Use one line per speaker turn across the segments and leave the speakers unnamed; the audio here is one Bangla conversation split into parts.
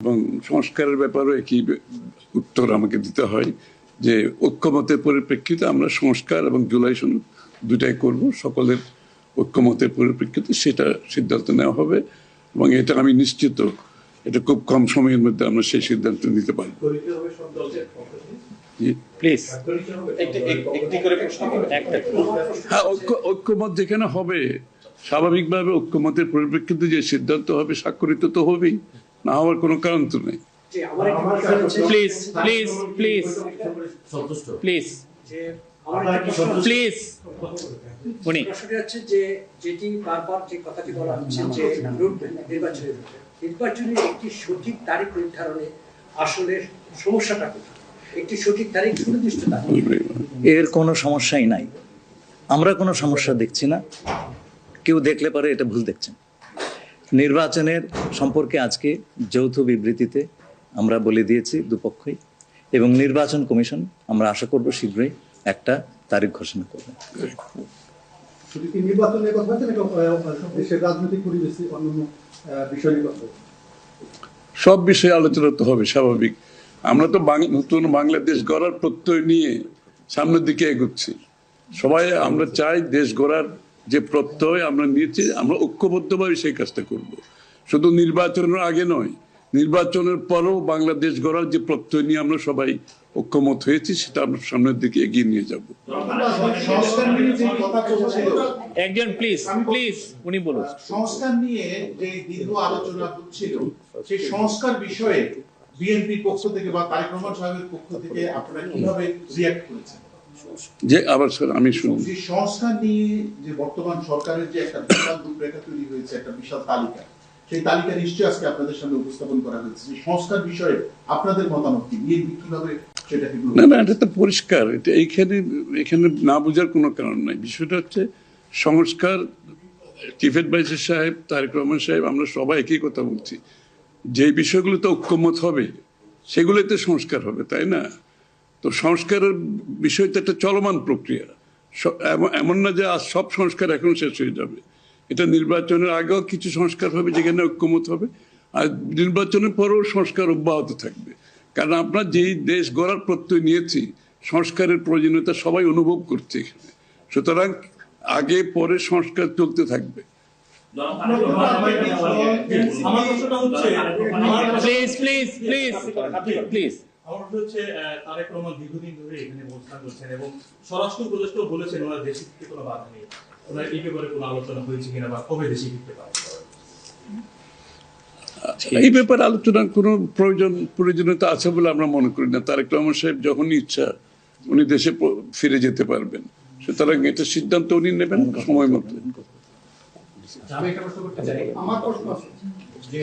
এবং সংস্কারের ব্যাপারে একই উত্তর আমাকে দিতে হয় যে ঐক্যমতের পরিপ্রেক্ষিতে আমরা সংস্কার এবং জুলাই সনদ দুটাই করব সকলের ঐক্যমতের পরিপ্রেক্ষিতে সেটা সিদ্ধান্ত নেওয়া হবে এবং এটা আমি নিশ্চিত এটা খুব কম সময়ের মধ্যে আমরা সেই সিদ্ধান্ত নিতে পারব। জি।
প্লিজ।
একটি এক- একটি করে প্রশ্ন করবেন
একটা।
হ্যাঁ ঐক্য ঐক্যমত যেখানে হবে স্বাভাবিকভাবে ঐক্যমতের পরিপ্রেক্ষিতে যে সিদ্ধান্ত হবে স্বাক্ষরিত তো হবেই। না হওয়ার কোনো কারণ তো নেই।
Please please please please please উনি।
যে যেটি বারবার যে কথাটি বলা হচ্ছে যে নির্বাচনের নির্বাচনের একটি সঠিক তারিখ নির্ধারণে আসলে সমস্যাটা কোথায়? একটি সঠিক তারিখ সুনির্দিষ্ট
এর কোনো সমস্যাই নাই। আমরা কোনো সমস্যা দেখছি না। কেউ দেখলে পারে এটা ভুল দেখছেন। নির্বাচনের সম্পর্কে আজকে যৌথ বিবৃতিতে আমরা বলে দিয়েছি দুপক্ষই এবং নির্বাচন কমিশন আমরা আশা করব শীঘ্রই একটা তারিখ ঘোষণা করবে?
সব বিষয়ে আলোচনা তো হবে স্বাভাবিক। আমরা তো বাং- নতুন বাংলাদেশ গড়ার প্রত্যয় নিয়ে সামনের দিকে এগুচ্ছি। সবাই আমরা চাই দেশ গড়ার যে প্রত্যয় আমরা নিয়েছি আমরা ঐক্যবদ্ধভাবে সেই কাজটা করব। শুধু নির্বাচনের আগে নয় নির্বাচনের পরও বাংলাদেশ গড়ার যে প্রত্যয় নিয়ে আমরা সবাই ঐক্যমত হয়েছি সেটা আমরা সামনের দিকে এগিয়ে নিয়ে যাব।
সংস্কার নিয়ে যে কথা চলছিল
একজন প্লিজ প্লিজ উনি বলুন।
সংস্কার নিয়ে যে দীর্ঘ আলোচনা হচ্ছিল সেই সংস্কার বিষয়ে বিএনপির পক্ষ থেকে বা তারেক রহমান সাহেবের পক্ষ থেকে আপনারা কীভাবে রিয়াক্ট করেছেন?
যে আবার স্যার আমি শুনি
সংস্কার নিয়ে যে বর্তমান সরকারের যে একটা বিশাল রূপরেখা তৈরি হয়েছে একটা বিশাল তালিকা সেই তালিকা নিশ্চয়ই আজকে আপনাদের সামনে উপস্থাপন করা হয়েছে। সংস্কার বিষয়ে আপনাদের মতামত কি? বিএনপি কীভাবে
না না এটা তো পরিষ্কার। এটা এইখানে এখানে না বোঝার কোনো কারণ নাই। বিষয়টা হচ্ছে সংস্কার চিফ অ্যাডভাইজার সাহেব তারেক রহমান সাহেব আমরা সবাই একই কথা বলছি। যে বিষয়গুলোতে ঐক্যমত হবে সেগুলোতে সংস্কার হবে তাই না? তো সংস্কারের বিষয় তো একটা চলমান প্রক্রিয়া এমন- না যে আজ সব সংস্কার এখন শেষ হয়ে যাবে এটা নির্বাচনের আগেও কিছু সংস্কার হবে যেখানে ঐক্যমত হবে আর নির্বাচনের পরেও সংস্কার অব্যাহত থাকবে কারণ আমরা যেই দেশ গড়ার প্রত্যয় নিয়েছি সংস্কারের প্রয়োজনীয়তা সবাই অনুভব করছে এখানে সুতরাং আগে পরে সংস্কার চলতে থাকবে
প্লিজ প্লিজ প্লিজ প্লিজ
আমার হচ্ছে তারেক রহমান দীর্ঘদিন ধরে এখানে অবস্থান করছেন এবং স্বরাষ্ট্র উপদেষ্টাও বলেছেন ওনার দেশে ফিরতে কোনো বাধা নেই। ওনার এই ব্যাপারে কোনো আলোচনা হয়েছে কিনা বা কবে দেশে ফিরতে পারে
এই ব্যাপারে আলোচনার কোনো প্রয়োজন প্রয়োজনীয়তা আছে বলে আমরা মনে করি না। তারেক রহমান সাহেব যখনই ইচ্ছা উনি দেশে ফিরে যেতে পারবেন। সুতরাং এটা সিদ্ধান্ত উনি নেবেন সময় মতো।
চাই।
আমার প্রশ্ন আছে
যে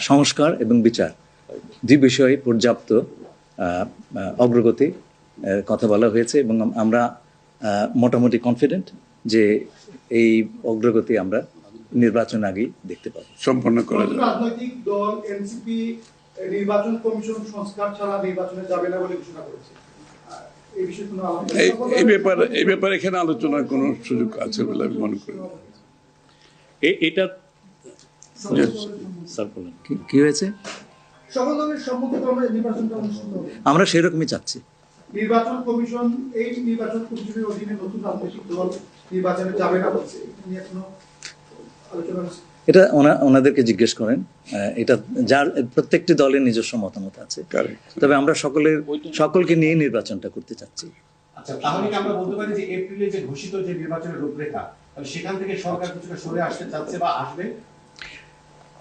সংস্কার এবং বিচার। দুই বিষয়ে পর্যাপ্ত অগ্রগতি কথা বলা হয়েছে এবং আমরা মোটামুটি কনফিডেন্ট যে এই অগ্রগতি আমরা নির্বাচন আগেই দেখতে পাবো।
সম্পন্ন করা
রাজনৈতিক দল এনসিপি নির্বাচন কমিশন সংস্কার ছাড়া নির্বাচনে যাবে না বলে ঘোষণা করেছে। এই
ব্যাপারে এই ব্যাপারে এখানে আলোচনার কোনো সুযোগ আছে বলে আমি মনে করি।
এ- এটা স্যার বলুন
কি- হয়েছে?
আমরা
সেরকমই চাচ্ছি।
নির্বাচন কমিশন এই নির্বাচন কমিশনের অধীনে নতুন রাজনৈতিক দল নির্বাচনে যাবে না বলছে। এটা
ওনাদেরকে জিজ্ঞেস করেন। এটা যার প্রত্যেকটি দলের নিজস্ব মতামত আছে। তবে আমরা সকলের সকলকে নিয়ে নির্বাচনটা করতে চাচ্ছি।
আচ্ছা তাহলে কি আমরা বলতে পারি যে এপ্রিলে যে ঘোষিত যে নির্বাচনের রূপরেখা সেখান থেকে সরকার কিছুটা সরে আসতে চাচ্ছে বা আসবে?